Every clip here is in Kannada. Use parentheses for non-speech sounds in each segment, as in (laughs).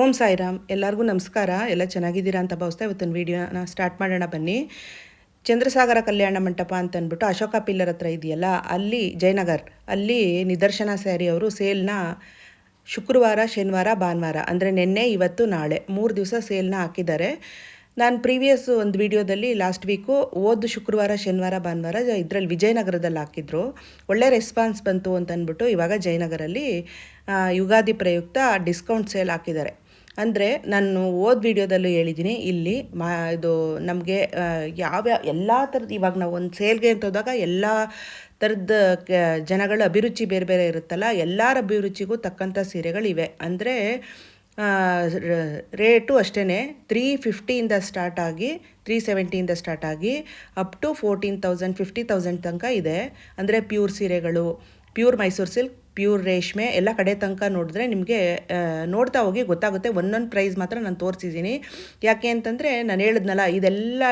ಓಂ ಸಾಯಿರಾಮ್, ಎಲ್ಲರಿಗೂ ನಮಸ್ಕಾರ. ಎಲ್ಲ ಚೆನ್ನಾಗಿದ್ದೀರಾ ಅಂತ ಭಾವಿಸ್ತಾ ಇವತ್ತಿನ ವೀಡಿಯೋನ ಸ್ಟಾರ್ಟ್ ಮಾಡೋಣ ಬನ್ನಿ. ಚಂದ್ರಸಾಗರ ಕಲ್ಯಾಣ ಮಂಟಪ ಅಂತ ಅಂದ್ಬಿಟ್ಟು ಅಶೋಕ ಪಿಲ್ಲರ್ ಹತ್ರ ಇದೆಯಲ್ಲ, ಅಲ್ಲಿ ಜಯನಗರ್, ಅಲ್ಲಿ ನಿದರ್ಶನ ಸ್ಯಾರಿ ಅವರು ಸೇಲ್ನ ಶುಕ್ರವಾರ, ಶನಿವಾರ, ಭಾನುವಾರ, ಅಂದರೆ ನಿನ್ನೆ, ಇವತ್ತು, ನಾಳೆ ಮೂರು ದಿವಸ ಸೇಲ್ನ ಹಾಕಿದ್ದಾರೆ. ನಾನು ಪ್ರೀವಿಯಸ್ ಒಂದು ವಿಡಿಯೋದಲ್ಲಿ ಲಾಸ್ಟ್ ವೀಕು ಓದು ಶುಕ್ರವಾರ, ಶನಿವಾರ, ಭಾನುವಾರ ಇದರಲ್ಲಿ ವಿಜಯನಗರದಲ್ಲಿ ಹಾಕಿದ್ರು. ಒಳ್ಳೆ ರೆಸ್ಪಾನ್ಸ್ ಬಂತು ಅಂತಂದ್ಬಿಟ್ಟು ಇವಾಗ ಜಯನಗರಲ್ಲಿ ಯುಗಾದಿ ಪ್ರಯುಕ್ತ ಡಿಸ್ಕೌಂಟ್ ಸೇಲ್ ಹಾಕಿದ್ದಾರೆ. ಅಂದರೆ ನಾನು ಓದ್ ವಿಡಿಯೋದಲ್ಲೂ ಹೇಳಿದ್ದೀನಿ, ಇಲ್ಲಿ ಮಾ, ಇದು ನಮಗೆ ಯಾವ್ಯಾವ ಎಲ್ಲ ಥರದ್ದು ಇವಾಗ ನಾವು ಒಂದು ಸೇಲ್ಗೆ ಅಂತ ಹೋದಾಗ ಎಲ್ಲ ಥರದ ಜನಗಳ ಅಭಿರುಚಿ ಬೇರೆ ಬೇರೆ ಇರುತ್ತಲ್ಲ, ಎಲ್ಲರ ಅಭಿರುಚಿಗೂ ತಕ್ಕಂಥ ಸೀರೆಗಳಿವೆ. ಅಂದರೆ ರೇಟು ಅಷ್ಟೇ ತ್ರೀ ಫಿಫ್ಟಿಯಿಂದ ಸ್ಟಾರ್ಟ್ ಆಗಿ, ತ್ರೀ ಸೆವೆಂಟಿಯಿಂದ ಸ್ಟಾರ್ಟ್ ಆಗಿ, up to fourteen thousand, fifty thousand ತನಕ ಇದೆ. ಅಂದರೆ ಪ್ಯೂರ್ ಸೀರೆಗಳು, ಪ್ಯೂರ್ ಮೈಸೂರು ಸಿಲ್ಕ್ ಪ್ಯೂರ್ ರೇಷ್ಮೆ, ಎಲ್ಲ ಕಡೆ ತನಕ ನೋಡಿದ್ರೆ ನಿಮಗೆ ನೋಡ್ತಾ ಹೋಗಿ ಗೊತ್ತಾಗುತ್ತೆ. ಒಂದೊಂದು ಪ್ರೈಸ್ ಮಾತ್ರ ನಾನು ತೋರಿಸಿದ್ದೀನಿ. ಯಾಕೆ ಅಂತಂದರೆ ನಾನು ಹೇಳಿದ್ನಲ್ಲ, ಇದೆಲ್ಲ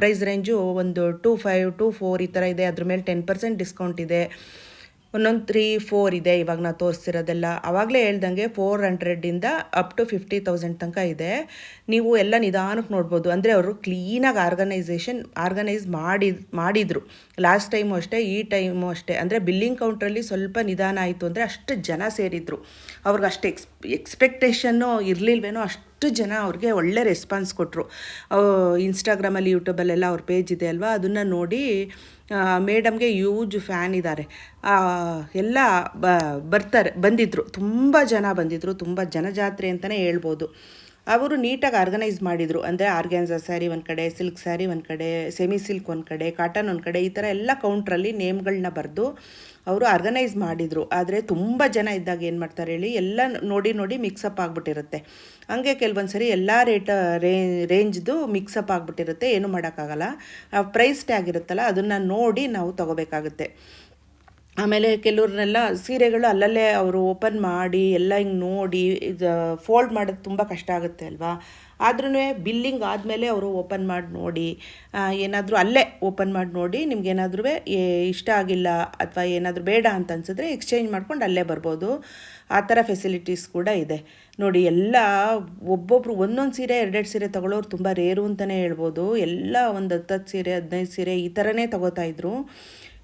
ಪ್ರೈಸ್ ರೇಂಜು ಒಂದು ಟೂ ಫೈವ್ ಟೂ ಫೋರ್ ಈ ಥರ ಇದೆ. ಅದ್ರ ಮೇಲೆ ಟೆನ್ ಪರ್ಸೆಂಟ್ ಡಿಸ್ಕೌಂಟ್ ಇದೆ. ಒಂದೊಂದು ತ್ರೀ ಫೋರ್ ಇದೆ ಇವಾಗ ನಾವು ತೋರಿಸ್ತಿರೋದೆಲ್ಲ ಆವಾಗಲೇ ಹೇಳ್ದಂಗೆ ಫೋರ್ ಹಂಡ್ರೆಡಿಂದ ಅಪ್ ಟು ಫಿಫ್ಟಿ ತೌಸಂಡ್ ತನಕ ಇದೆ. ನೀವು ಎಲ್ಲ ನಿಧಾನಕ್ಕೆ ನೋಡ್ಬೋದು. ಅಂದರೆ ಅವರು ಕ್ಲೀನಾಗಿ ಆರ್ಗನೈಸೇಷನ್ ಆರ್ಗನೈಸ್ ಮಾಡಿ ಮಾಡಿದರು. ಲಾಸ್ಟ್ ಟೈಮು ಅಷ್ಟೇ, ಈ ಟೈಮು ಅಷ್ಟೇ. ಅಂದರೆ ಬಿಲ್ಲಿಂಗ್ ಕೌಂಟ್ರಲ್ಲಿ ಸ್ವಲ್ಪ ನಿಧಾನ ಆಯಿತು ಅಂದರೆ ಅಷ್ಟು ಜನ ಸೇರಿದ್ರು. ಅವ್ರಿಗೆ ಅಷ್ಟು ಎಕ್ಸ್ ಎಕ್ಸ್ಪೆಕ್ಟೇಷನ್ನು ಇರಲಿಲ್ವೇನೋ ಅಷ್ಟು ಜನ ಅವ್ರಿಗೆ ಒಳ್ಳೆ ರೆಸ್ಪಾನ್ಸ್ ಕೊಟ್ಟರು ಇನ್ಸ್ಟಾಗ್ರಾಮಲ್ಲಿ ಯೂಟ್ಯೂಬಲ್ಲೆಲ್ಲ ಅವ್ರ ಪೇಜ್ ಇದೆ ಅಲ್ವಾ? ಅದನ್ನು ನೋಡಿ ಮೇಡಮ್ಗೆ ಯೂಜ್ ಫ್ಯಾನ್ ಇದ್ದಾರೆ ಎಲ್ಲ ಬರ್ತಾರೆ ಬಂದಿದ್ದರು ತುಂಬ ಜನ ಬಂದಿದ್ದರು ತುಂಬ ಜನಜಾತ್ರೆ ಅಂತಲೇ ಹೇಳ್ಬೋದು. ಅವರು ನೀಟಾಗಿ ಆರ್ಗನೈಸ್ ಮಾಡಿದರು. ಅಂದರೆ ಆರ್ಗ್ಯಾನ್ಸಾ ಸ್ಯಾರಿ ಒಂದು ಕಡೆ ಸಿಲ್ಕ್ ಸ್ಯಾರಿ ಒಂದು ಕಡೆ ಸೆಮಿ ಸಿಲ್ಕ್ ಒಂದು ಕಡೆ ಕಾಟನ್ ಒಂದು ಕಡೆ, ಈ ಥರ ಎಲ್ಲ ಕೌಂಟ್ರಲ್ಲಿ ನೇಮ್ಗಳನ್ನ ಬರೆದು ಅವರು ಆರ್ಗನೈಸ್ ಮಾಡಿದರು. ಆದರೆ ತುಂಬ ಜನ ಇದ್ದಾಗ ಏನು ಮಾಡ್ತಾರೆ ಹೇಳಿ, ಎಲ್ಲ ನೋಡಿ ನೋಡಿ ಮಿಕ್ಸಪ್ ಆಗಿಬಿಟ್ಟಿರುತ್ತೆ. ಹಂಗೆ ಕೆಲವೊಂದು ಸರಿ ಎಲ್ಲ ರೇಟ್ ರೇ ರೇಂಜ್ದು ಮಿಕ್ಸಪ್ ಆಗಿಬಿಟ್ಟಿರುತ್ತೆ. ಏನೂ ಮಾಡೋಕ್ಕಾಗಲ್ಲ. ಪ್ರೈಸ್ ಟ್ಯಾಗ್ ಇರುತ್ತಲ್ಲ, ಅದನ್ನು ನೋಡಿ ನಾವು ತಗೋಬೇಕಾಗುತ್ತೆ. ಆಮೇಲೆ ಕೆಲವ್ರನ್ನೆಲ್ಲ ಸೀರೆಗಳು ಅಲ್ಲಲ್ಲೇ ಅವರು ಓಪನ್ ಮಾಡಿ, ಎಲ್ಲ ಹಿಂಗೆ ನೋಡಿ, ಇದು ಫೋಲ್ಡ್ ಮಾಡೋದು ತುಂಬ ಕಷ್ಟ ಆಗುತ್ತೆ ಅಲ್ವಾ? ಆದ್ರೂ ಬಿಲ್ಲಿಂಗ್ ಆದಮೇಲೆ ಅವರು ಓಪನ್ ಮಾಡಿ ನೋಡಿ ಏನಾದರೂ ಅಲ್ಲೇ ಓಪನ್ ಮಾಡಿ ನೋಡಿ ನಿಮ್ಗೇನಾದ್ರೂ ಇಷ್ಟ ಆಗಿಲ್ಲ ಅಥವಾ ಏನಾದರೂ ಬೇಡ ಅಂತ ಅನ್ಸಿದ್ರೆ ಎಕ್ಸ್ಚೇಂಜ್ ಮಾಡ್ಕೊಂಡು ಅಲ್ಲೇ ಬರ್ಬೋದು. ಆ ಥರ ಫೆಸಿಲಿಟೀಸ್ ಕೂಡ ಇದೆ. ನೋಡಿ, ಎಲ್ಲ ಒಬ್ಬೊಬ್ರು ಒಂದೊಂದು ಸೀರೆ, ಎರಡೆರಡು ಸೀರೆ ತಗೊಳ್ಳೋರು ತುಂಬ ರೇರು ಅಂತಲೇ ಹೇಳ್ಬೋದು. ಎಲ್ಲ ಒಂದು ಹತ್ತು ಸೀರೆ, ಹದಿನೈದು ಸೀರೆ ಈ ಥರನೇ ಇದ್ರು.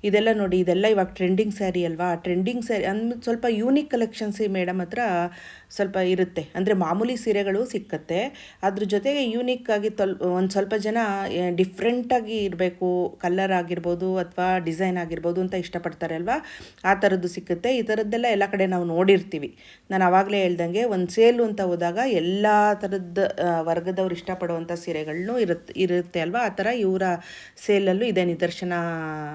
ಇದೆಲ್ಲ ನೋಡಿ, ಇದೆಲ್ಲ ಇವಾಗ ಟ್ರೆಂಡಿಂಗ್ ಸ್ಯಾರಿ ಅಲ್ವಾ? ಟ್ರೆಂಡಿಂಗ್ ಸ್ಯಾರಿ ಅಂದ್ಬಿಟ್ಟು ಸ್ವಲ್ಪ ಯೂನಿಕ್ ಕಲೆಕ್ಷನ್ಸ್ ಮೇಡಮ್ ಹತ್ರ ಸ್ವಲ್ಪ ಇರುತ್ತೆ. ಅಂದರೆ ಮಾಮೂಲಿ ಸೀರೆಗಳು ಸಿಕ್ಕತ್ತೆ. ಅದ್ರ ಜೊತೆಗೆ ಯೂನಿಕ್ ಆಗಿ ತೊಲ್, ಒಂದು ಸ್ವಲ್ಪ ಜನ ಡಿಫ್ರೆಂಟಾಗಿ ಇರಬೇಕು. ಕಲ್ಲರ್ ಆಗಿರ್ಬೋದು ಅಥವಾ ಡಿಸೈನ್ ಆಗಿರ್ಬೋದು ಅಂತ ಇಷ್ಟಪಡ್ತಾರೆ ಅಲ್ವಾ? ಆ ಥರದ್ದು ಸಿಕ್ಕುತ್ತೆ. ಈ ಥರದ್ದೆಲ್ಲ ಎಲ್ಲ ಕಡೆ ನಾವು ನೋಡಿರ್ತೀವಿ. ನಾನು ಆವಾಗಲೇ ಹೇಳ್ದಂಗೆ ಒಂದು ಸೇಲು ಅಂತ ಹೋದಾಗ ಎಲ್ಲ ಥರದ ವರ್ಗದವ್ರು ಇಷ್ಟಪಡುವಂಥ ಸೀರೆಗಳನ್ನೂ ಇರುತ್ತೆ ಇರುತ್ತೆ ಅಲ್ವಾ? ಆ ಥರ ಇವರ ಸೇಲಲ್ಲೂ ಇದೆ ನಿದರ್ಶನ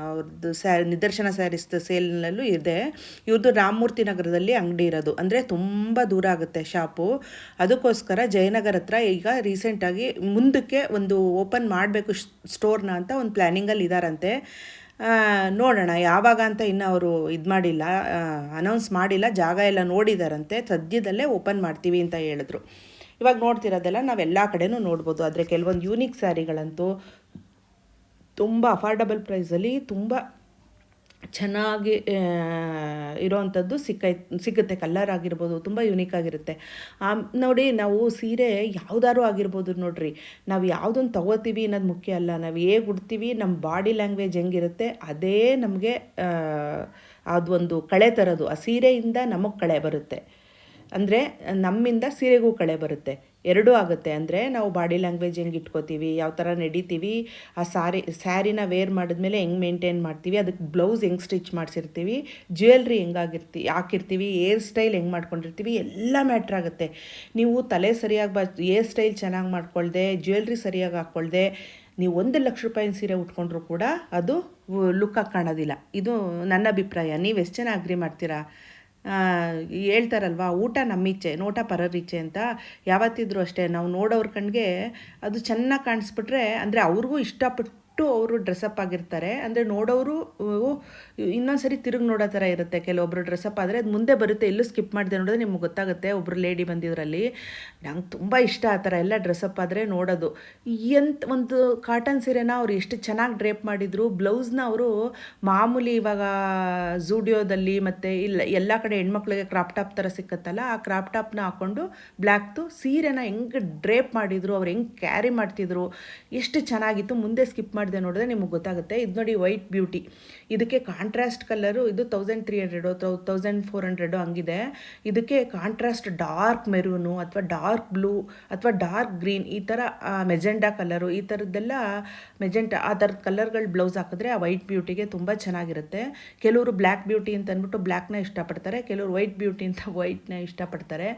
ಅವ್ರದ್ದು ಸ್ಯಾ, ನಿದರ್ಶನ ಸ್ಯಾರೀಸ್ ಸೇಲ್ನಲ್ಲೂ ಇದೆ. ಇವ್ರದ್ದು ರಾಮಮೂರ್ತಿ ನಗರದಲ್ಲಿ ಅಂಗಡಿ ಇರೋದು. ಅಂದರೆ ತುಂಬ ದೂರ ಆಗುತ್ತೆ ಶಾಪು. ಅದಕ್ಕೋಸ್ಕರ ಜಯನಗರ ಹತ್ರ ಈಗ ರೀಸೆಂಟಾಗಿ ಮುಂದಕ್ಕೆ ಒಂದು ಓಪನ್ ಮಾಡಬೇಕು ಸ್ಟೋರ್ನ ಅಂತ ಒಂದು ಪ್ಲ್ಯಾನಿಂಗಲ್ಲಿ ಇದ್ದಾರಂತೆ ನೋಡೋಣ ಯಾವಾಗ ಅಂತ ಇನ್ನು ಅವರು ಇದು ಮಾಡಿಲ್ಲ. ಅನೌನ್ಸ್ ಮಾಡಿಲ್ಲ. ಜಾಗ ಎಲ್ಲ ನೋಡಿದಾರಂತೆ. ಸದ್ಯದಲ್ಲೇ ಓಪನ್ ಮಾಡ್ತೀವಿ ಅಂತ ಹೇಳಿದ್ರು. ಇವಾಗ ನೋಡ್ತಿರೋದೆಲ್ಲ ನಾವು ಎಲ್ಲ ಕಡೆನೂ ನೋಡ್ಬೋದು. ಆದರೆ ಕೆಲವೊಂದು ಯೂನಿಕ್ ಸ್ಯಾರಿಗಳಂತೂ ತುಂಬ ಅಫಾರ್ಡಬಲ್ ಪ್ರೈಸಲ್ಲಿ ತುಂಬ ಚೆನ್ನಾಗಿ ಇರೋವಂಥದ್ದು ಸಿಕ್ಕೈ, ಸಿಗುತ್ತೆ ಕಲ್ಲರ್ ಆಗಿರ್ಬೋದು, ತುಂಬ ಯುನೀಕ್ ಆಗಿರುತ್ತೆ. ನೋಡಿ, ನಾವು ಸೀರೆ ಯಾವ್ದಾದ್ರು ಆಗಿರ್ಬೋದು ನೋಡ್ರಿ. ನಾವು ಯಾವುದನ್ನು ತಗೋತೀವಿ ಅನ್ನೋದು ಮುಖ್ಯ ಅಲ್ಲ. ನಾವು ಹೇಗೆ ಉಡ್ತೀವಿ ನಮ್ಮ ಬಾಡಿ ಲ್ಯಾಂಗ್ವೇಜ್ ಹೆಂಗಿರುತ್ತೆ, ಅದೇ ನಮಗೆ ಅದೊಂದು ಕಳೆ ತರೋದು. ಆ ಸೀರೆಯಿಂದ ನಮಗೆ ಕಳೆ ಬರುತ್ತೆ. ಅಂದರೆ ನಮ್ಮಿಂದ ಸೀರೆಗೂ ಕಳೆ ಬರುತ್ತೆ. ಎರಡೂ ಆಗುತ್ತೆ. ಅಂದರೆ ನಾವು ಬಾಡಿ ಲ್ಯಾಂಗ್ವೇಜ್ ಹೆಂಗೆ ಇಟ್ಕೋತೀವಿ, ಯಾವ ಥರ ನಡೀತೀವಿ, ಆ ಸಾರಿ, ಸ್ಯಾರಿನ ವೇರ್ ಮಾಡಿದ್ಮೇಲೆ ಹೆಂಗೆ ಮೇಂಟೈನ್ ಮಾಡ್ತೀವಿ ಅದಕ್ಕೆ ಬ್ಲೌಸ್ ಹೆಂಗೆ ಸ್ಟಿಚ್ ಮಾಡಿಸಿರ್ತೀವಿ ಜ್ಯುವೆಲ್ರಿ ಹೆಂಗಾಗಿರ್ತಿ ಹಾಕಿರ್ತೀವಿ ಏರ್ ಸ್ಟೈಲ್ ಹೆಂಗೆ ಮಾಡ್ಕೊಂಡಿರ್ತೀವಿ, ಎಲ್ಲ ಮ್ಯಾಟ್ರ್ ಆಗುತ್ತೆ. ನೀವು ತಲೆ ಸರಿಯಾಗಿ ಬ ಏರ್ ಸ್ಟೈಲ್ ಚೆನ್ನಾಗಿ ಮಾಡ್ಕೊಳ್ದೆ ಜ್ಯುವೆಲ್ರಿ ಸರಿಯಾಗಿ ಹಾಕ್ಕೊಳ್ದೆ ನೀವು ಒಂದು ಲಕ್ಷ ರೂಪಾಯಿನ ಸೀರೆ ಉಟ್ಕೊಂಡ್ರೂ ಕೂಡ ಅದು ಲುಕ್ಕಾಗಿ ಕಾಣೋದಿಲ್ಲ. ಇದು ನನ್ನ ಅಭಿಪ್ರಾಯ. ನೀವು ಎಷ್ಟು ಜನ ಅಗ್ರಿ ಮಾಡ್ತೀರಾ? ಹೇಳ್ತಾರಲ್ವಾ, ಊಟ ನಮ್ಮಿಚ್ಛೆ ನೋಟ ಪರರಿಚ್ಛೆ ಅಂತ. ಯಾವತ್ತಿದ್ರೂ ಅಷ್ಟೇ, ನಾವು ನೋಡೋರ ಕಣ್ಣಿಗೆ ಅದು ಚೆನ್ನಾಗಿ ಕಾಣಿಸ್ಬಿಟ್ರೆ, ಅಂದರೆ ಅವ್ರಿಗೂ ಇಷ್ಟಪಟ್ಟು ಟು ಅವರು ಡ್ರೆಸ್ಅಪ್ ಆಗಿರ್ತಾರೆ. ಅಂದರೆ ನೋಡೋರು ಇನ್ನೊಂದು ಸರಿ ತಿರುಗಿ ನೋಡೋ ಥರ ಇರುತ್ತೆ. ಕೆಲವೊಬ್ರು ಡ್ರೆಸ್ಅಪ್ ಆದರೆ ಅದು ಮುಂದೆ ಬರುತ್ತೆ, ಎಲ್ಲೂ ಸ್ಕಿಪ್ ಮಾಡಿದೆ ನೋಡಿದ್ರೆ ನಿಮ್ಗೆ ಗೊತ್ತಾಗುತ್ತೆ. ಒಬ್ಬರು ಲೇಡಿ ಬಂದಿದ್ರಲ್ಲಿ. ನಂಗೆ ತುಂಬ ಇಷ್ಟ ಆ ಥರ ಎಲ್ಲ ಡ್ರೆಸ್ಅಪ್ ಆದರೆ ನೋಡೋದು. ಎಂತ ಒಂದು ಕಾಟನ್ ಸೀರೆನ ಅವ್ರು ಎಷ್ಟು ಚೆನ್ನಾಗಿ ಡ್ರೇಪ್ ಮಾಡಿದರು. ಬ್ಲೌಸ್ನ ಅವರು ಮಾಮೂಲಿ ಇವಾಗ ಝೂಡಿಯೋದಲ್ಲಿ ಮತ್ತು ಇಲ್ಲ, ಎಲ್ಲ ಕಡೆ ಹೆಣ್ಮಕ್ಳಿಗೆ ಕ್ರಾಪ್ ಟಾಪ್ ಥರ ಸಿಕ್ಕತ್ತಲ್ಲ, ಆ ಕ್ರಾಪ್ ಟಾಪ್ನ ಹಾಕ್ಕೊಂಡು ಬ್ಲ್ಯಾಕ್ದು ಸೀರೆನ ಹೆಂಗೆ ಡ್ರೇಪ್ ಮಾಡಿದರು, ಅವ್ರು ಹೆಂಗೆ ಕ್ಯಾರಿ ಮಾಡ್ತಿದ್ರು, ಎಷ್ಟು ಚೆನ್ನಾಗಿತ್ತು, ಮುಂದೆ ಸ್ಕಿಪ್ ಮಾಡಿದೆ ನೋಡಿದ್ರೆ ನಿಮಗೆ ಗೊತ್ತಾಗುತ್ತೆ. ಇದು ನೋಡಿ ವೈಟ್ ಬ್ಯೂಟಿ ಇದಕ್ಕೆ ಕಾಂಟ್ರಾಸ್ಟ್ ಕಲರು ಇದು thousand three hundred thou thousand four hundred ಹಂಗಿದೆ. ಇದಕ್ಕೆ ಕಾಂಟ್ರಾಸ್ಟ್ ಡಾರ್ಕ್ ಮೆರೂನು ಅಥವಾ ಡಾರ್ಕ್ ಬ್ಲೂ ಅಥವಾ ಡಾರ್ಕ್ ಗ್ರೀನ್ ಈ ಥರ ಮೆಜೆಂಡಾ ಕಲರು ಈ ಥರದ್ದೆಲ್ಲ ಮೆಜೆಂಟಾ ಆ ಥರದ ಕಲರ್ಗಳು ಬ್ಲೌಸ್ ಹಾಕಿದ್ರೆ ಆ ವೈಟ್ ಬ್ಯೂಟಿಗೆ ತುಂಬ ಚೆನ್ನಾಗಿರುತ್ತೆ. ಕೆಲವರು ಬ್ಲ್ಯಾಕ್ ಬ್ಯೂಟಿ ಅಂತ ಅಂದ್ಬಿಟ್ಟು ಬ್ಲ್ಯಾಕ್ನ ಇಷ್ಟಪಡ್ತಾರೆ. ಕೆಲವರು ವೈಟ್ ಬ್ಯೂಟಿ ಅಂತ (laughs) ವೈಟ್ನ ಇಷ್ಟಪಡ್ತಾರೆ.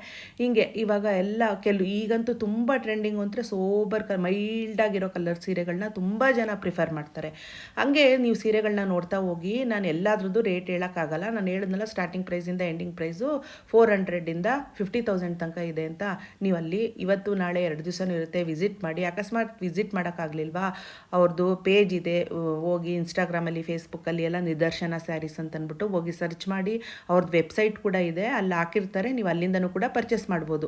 ಹಿಂಗೆ ಇವಾಗ ಎಲ್ಲ ಕೆಲವು, ಈಗಂತೂ ತುಂಬ ಟ್ರೆಂಡಿಂಗ್ ಅಂದರೆ ಸೋಬರ್ ಕ ಮೈಲ್ಡಾಗಿರೋ ಕಲರ್ ಸೀರೆಗಳನ್ನ ತುಂಬ ಜನ ಪ್ರಿಫರ್ ಮಾಡ್ತಾರೆ. ಹಾಗೆ ನೀವು ಸೀರೆಗಳನ್ನ ನೋಡ್ತಾ ಹೋಗಿ, ನಾನು ಎಲ್ಲಾದ್ರದ್ದು ರೇಟ್ ಹೇಳೋಕ್ಕಾಗಲ್ಲ. ನಾನು ಹೇಳಿದ್ನಲ್ಲ ಸ್ಟಾರ್ಟಿಂಗ್ ಪ್ರೈಸಿಂದ ಎಂಡಿಂಗ್ ಪ್ರೈಸು ಫೋರ್ ಹಂಡ್ರೆಡಿಂದ ಫಿಫ್ಟಿ ತೌಸಂಡ್ ತನಕ ಇದೆ ಅಂತ. ನೀವು ಅಲ್ಲಿ ಇವತ್ತು, ನಾಳೆ ಎರಡು ದಿವಸನೂ ಇರುತ್ತೆ ವಿಸಿಟ್ ಮಾಡಿ. ಅಕಸ್ಮಾತ್ ವಿಸಿಟ್ ಮಾಡೋಕ್ಕಾಗಲಿಲ್ವಾ? ಅವ್ರದ್ದು ಪೇಜ್ ಇದೆ, ಹೋಗಿ ಇನ್ಸ್ಟಾಗ್ರಾಮಲ್ಲಿ ಫೇಸ್ಬುಕ್ಕಲ್ಲಿ ಎಲ್ಲ ನಿದರ್ಶನ ಸ್ಯಾರೀಸ್ ಅಂತ ಅಂದ್ಬಿಟ್ಟು ಹೋಗಿ ಸರ್ಚ್ ಮಾಡಿ. ಅವ್ರದ್ದು ವೆಬ್ಸೈಟ್ ಕೂಡ ಇದೆ, ಅಲ್ಲಿ ಹಾಕಿರ್ತಾರೆ. ನೀವು ಅಲ್ಲಿಂದನೂ ಕೂಡ ಪರ್ಚೇಸ್ ಮಾಡ್ಬೋದು.